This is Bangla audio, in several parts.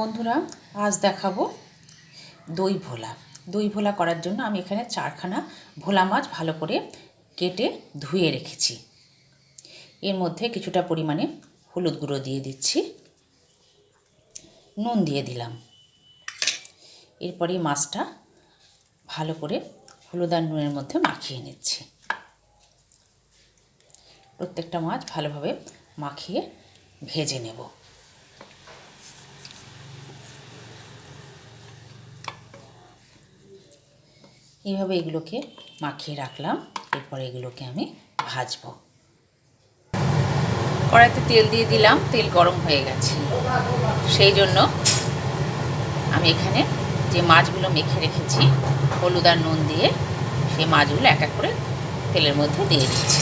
বন্ধুরা, আজ দেখাবো দই ভোলা। দই ভোলা করার জন্য আমি এখানে চারখানা ভোলা মাছ ভালো করে কেটে ধুয়ে রেখেছি। এর মধ্যে কিছুটা পরিমাণে হলুদ গুঁড়ো দিয়ে দিচ্ছি, নুন দিয়ে দিলাম। এরপরে মাছটা ভালো করে হলুদ আর নুনের মধ্যে মাখিয়ে নিচ্ছি। প্রত্যেকটা মাছ ভালোভাবে মাখিয়ে ভেজে নেব। এইভাবে এগুলোকে মাখিয়ে রাখলাম। এরপরে এগুলোকে আমি ভাজবো। কড়াইতে তেল দিয়ে দিলাম, তেল গরম হয়ে গেছে। সেই জন্য আমি এখানে যে মাছগুলো মেখে রেখেছি, হলুদ আর নুন দিয়ে সেই মাছগুলো এক এক করে তেলের মধ্যে দিয়ে দিচ্ছি।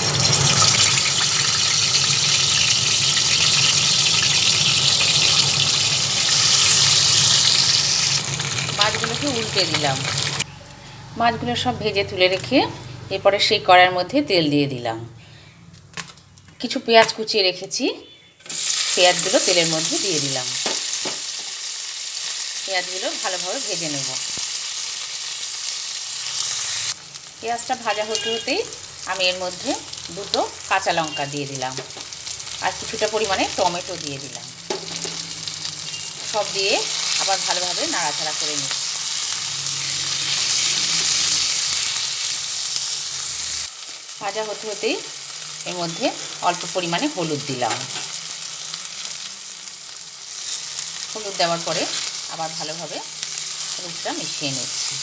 মাছগুলোকে উল্টে দিলাম। মাছগুলো সব ভেজে তুলে রেখে এরপরে সেই কড়াইয়ের মধ্যে তেল দিয়ে দিলাম। কিছু পেঁয়াজ কুচিয়ে রেখেছি। পেঁয়াজগুলো তেলের মধ্যে দিয়ে দিলাম। পেঁয়াজগুলো ভালোভাবে ভেজে নেব। পেঁয়াজটা ভাজা হতে হতেই আমি এর মধ্যে দুটো কাঁচা লঙ্কা দিয়ে দিলাম। আর কিছুটা পরিমাণে টমেটো দিয়ে দিলাম। সব দিয়ে আবার ভালোভাবে নাড়াচাড়া করে নিচ্ছি। ভাজা হতে হতেই এর মধ্যে অল্প পরিমাণে হলুদ দিলাম। হলুদ দেওয়ার পরে আবার ভালোভাবে হলুদটা মিশিয়ে নিচ্ছি।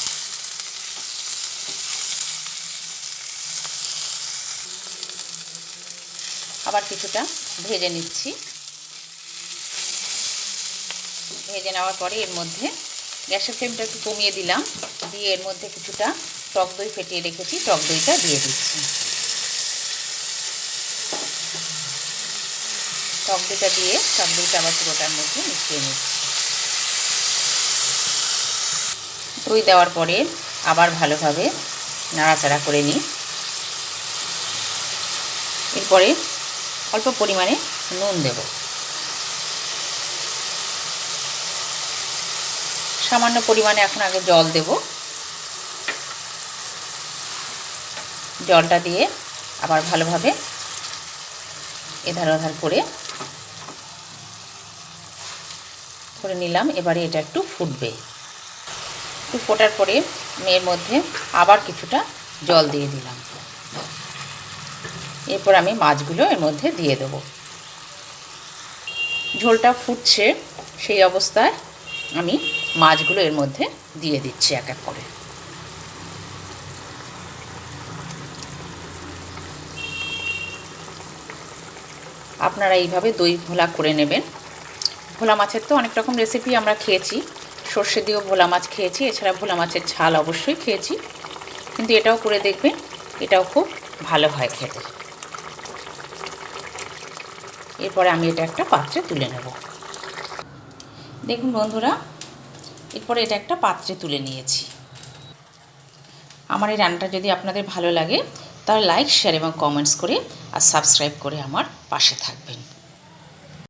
আবার কিছুটা ভেজে নিচ্ছি। ভেজে নেওয়ার পরে এর মধ্যে গ্যাসের ফ্লেমটা একটু কমিয়ে দিলাম। দিয়ে এর মধ্যে কিছুটা টক দই ফেটিয়ে রেখেছি, টক দইটা দিয়ে দিচ্ছি। টক দইটা দিয়ে টক দইটা আবার পুরোটার মধ্যে মিশিয়ে নিচ্ছি। দই দেওয়ার পরে আবার ভালোভাবে নাড়াচাড়া করে নিই। এরপরে অল্প পরিমাণে নুন দেব। সামান্য পরিমাণে এখন আগে জল দেব। জলটা দিয়ে আবার ভালোভাবে এধার ওধার করে করে নিলাম, এবারে এটা একটু ফুটবে। একটু ফোটার পরে এর মধ্যে আবার কিছুটা জল দিয়ে দিলাম। এরপর আমি মাছগুলো এর মধ্যে দিয়ে দেব। ঝোলটা ফুটছে, সেই অবস্থায় আমি মাছগুলো এর মধ্যে দিয়ে দিচ্ছি এক এক করে। আপনারা এইভাবে দই ভোলা করে নেবেন। ভোলা মাছের তো অনেক রকম রেসিপি আমরা খেয়েছি। সর্ষে দিয়েও ভোলা মাছ খেয়েছি, এছাড়া ভোলা মাছের ঝাল অবশ্যই খেয়েছি। কিন্তু এটাও করে দেখবেন, এটাও খুব ভালো হয় খেতে। এরপরে আমি এটা একটা পাত্রে তুলে নেব। দেখুন বন্ধুরা, এরপরে এটা একটা পাত্রে তুলে নিয়েছি। আমার এই রান্নাটা যদি আপনাদের ভালো লাগে, তাহলে লাইক শেয়ার এবং কমেন্টস করে আর সাবস্ক্রাইব করে আমার পাশে থাকবেন।